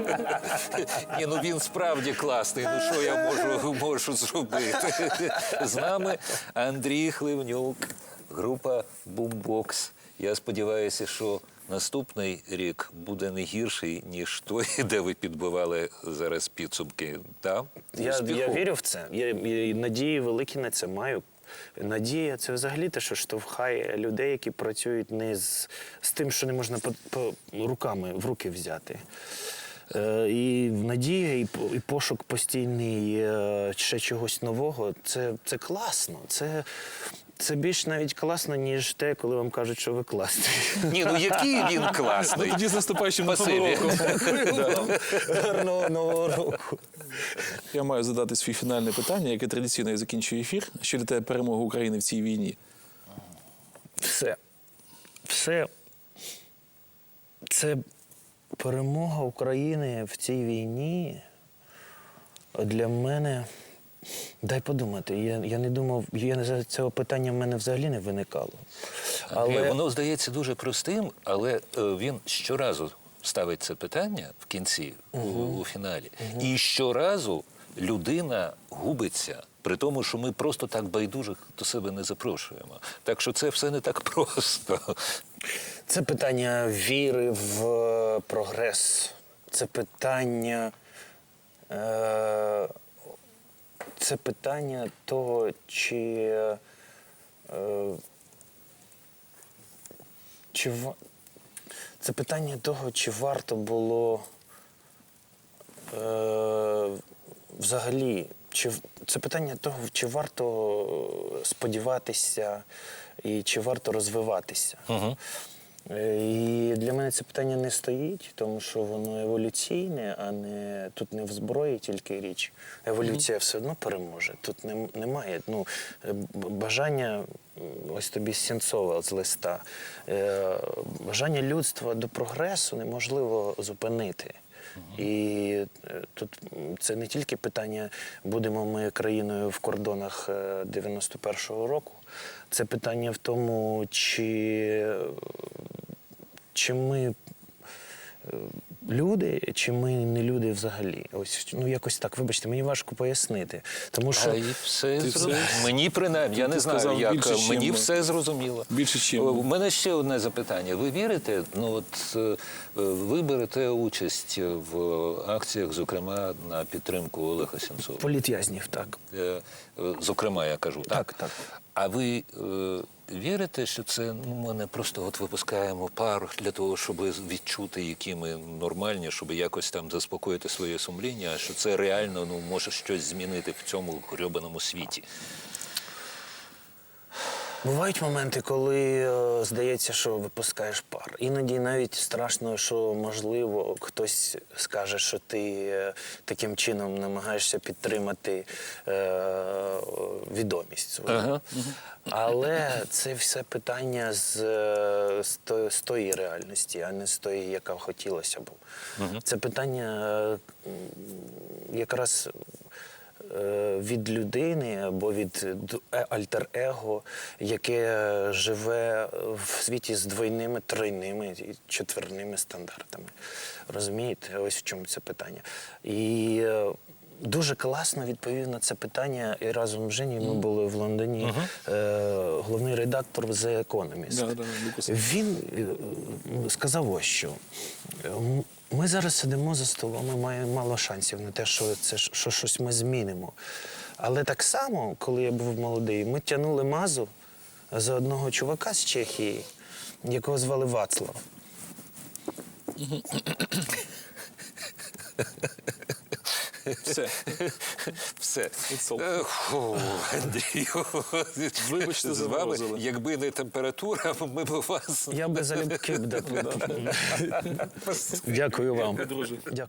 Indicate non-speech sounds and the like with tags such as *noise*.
*laughs* Ні, ну він справді класний. Ну що я можу, можу зробити? З нами Андрій Хливнюк, група Бумбокс. Я сподіваюся, що наступний рік буде не гірший, ніж той, де ви підбивали зараз підсумки. Так? Я, я вірю в це. Я, я надії великі на це маю. Надія це взагалі те, що штовхає людей, які працюють не з, з тим, що не можна по, по руками в руки взяти. Е, і надія, і, пошук постійний е, ще чогось нового це, це класно. Це, це більш навіть класно, ніж те, коли вам кажуть, що ви класний. Ні, ну який він класний. Тоді з наступаючим новим Спасибі. Гарного нового року. Я маю задати свій фінальне питання, яке традиційно я закінчую ефір. Що для тебе перемога України в цій війні? Все. Все. Це перемога України в цій війні для мене. Дай подумати. Я, я не думав, я не за цього питання в мене взагалі не виникало. Андрій, Але Воно здається дуже простим, але е, він щоразу ставить це питання в кінці, у, у фіналі. І щоразу людина губиться, при тому, що ми просто так байдужих до себе не запрошуємо. Так що це все не так *laughs* просто. Це питання віри в е, прогрес. Це питання. Е, це питання того, чи. Е, чи це питання того, чи варто було е, взагалі, чи це питання того, чи варто сподіватися і чи варто розвиватися. Е, І для мене це питання не стоїть, тому що воно еволюційне, а не тут не в зброї тільки річ. Еволюція все одно переможе. Тут не, немає. Ну, е, бажання, ось тобі Сінцова з листа. Е, Бажання людства до прогресу неможливо зупинити. І е, тут це не тільки питання, будемо ми країною в кордонах е, 91-го року. Це питання в тому, чи, чи ми е, люди, чи ми не люди взагалі. Ось ну якось так. Вибачте, мені важко пояснити. Тому що А все зрозуміло. Мені принаймні, я Ти не знаю, сказав як більше, мені чим- все зрозуміло. Більше, чим- У мене ще одне запитання. Ви вірите? Ну от е, ви берете участь в акціях, зокрема на підтримку Олега Сенцова. політв'язнів так. Е, е, Зокрема, я кажу, так? Так, так. А ви е, вірите, що це ну, ми не просто от випускаємо пар для того, щоб відчути, які ми нормальні, щоб якось там заспокоїти своє сумління, а що це реально ну, може щось змінити в цьому грьобаному світі? Бувають моменти, коли е, здається, що випускаєш пар. Іноді навіть страшно, що можливо хтось скаже, що ти е, таким чином намагаєшся підтримати е, відомість свою. Ага. Але це все питання з, е, з, то- з тої реальності, а не з тої, яка хотілося б. Це питання е, м, якраз від людини або від е- альтер-его, яке живе в світі з двойними, тройними і четверними стандартами. Розумієте, ось в чому це питання. І е, дуже класно відповів на це питання. І разом з Женєю ми були в Лондоні. Е, головний редактор The Economist. Да, да, Він е, сказав ось що. Ми зараз сидимо за столом, ми маємо мало шансів на те, що це що щось ми змінимо. Але так само, коли я був молодий, ми тягнули мазу за одного чувака з Чехії, якого звали Вацлав. Все. Все. Е, Андрію, Вибачте, з вами, заморозили. якби не температура, ми б вас Я би залюбки б. *laughs* Дякую вам. Дякую.